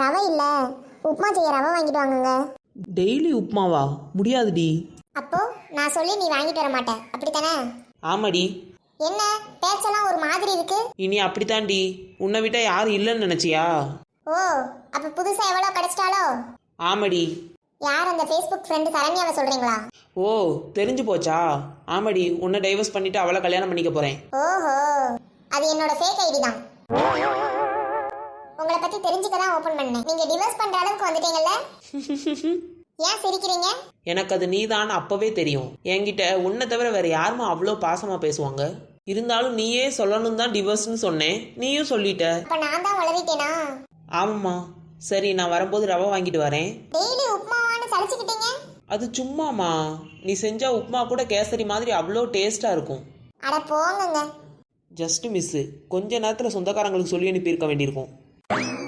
ரவை இல்ல. உப்புமா செய்ய ரவை வாங்கிட்டு வாங்குங்க. டெய்லி உப்புமாவா? முடியாதுடி. அப்போ நான் சொல்லி நீ வாங்கிட்டு வர மாட்டேன் அப்படித்தானே? ஆமாடி. என்ன? பேச்செல்லாம் ஒரு மாதிரி இருக்கு. இனி அப்படித்தான்டி. உன்னை விட்டா யாரும் இல்லைன்னு நினச்சியா? ஓ அப்ப புதுசா எவ்வளவு கிடைச்சிட்டாலோ? ஆமாடி. யார் அந்த ஃபேஸ்புக் ஃப்ரெண்டு சரண்யாவை சொல்றீங்களா? ஓ தெரிஞ்சு போச்சா? ஆமாடி. உன்னை டைவர்ஸ் பண்ணிட்டு அவளை கல்யாணம் பண்ணிக்க போகிறேன் ஓஹோ. அது என்னோட ஃபேக் ஐடி தான். பத்தி தெரிஞ்சுக்க தான் ஓபன் பண்ணேன். நீங்க டிவோர்ஸ் பண்ற அளவுக்கு வந்துட்டீங்கல்ல? ஏன் சிரிக்கிறீங்க? எனக்கு அது நீதான் அப்பவே தெரியும். என்கிட்ட உன்னை தவிர வேற யாருமா அவ்வளோ பாசமா பேசுவாங்க? இருந்தாலும் நீயே சொல்லணும் தான் டிவோர்ஸ்னு சொன்னேன். நீயும் சொல்லிட்ட. அப்ப நான் தான் வளரிட்டேனா ஆமாம்மா. சரி நான் வரும்போது ரவை வாங்கிட்டு வரேன். டெய்லி உப்புமாவான்னு சலிச்சுக்கிட்டீங்க? அது சும்மாமா நீ செஞ்ச உப்புமா கூட கேசரி மாதிரி அவ்வளோ டேஸ்ட்டாக இருக்கும். அட போங்கங்க. ஜஸ்ட் மிஸ்ஸு கொஞ்ச நேரத்தில் சொந்தக்காரங்களுக்கு சொல்லி அனுப்பியிருக்க வேண்டியிருக்கும். you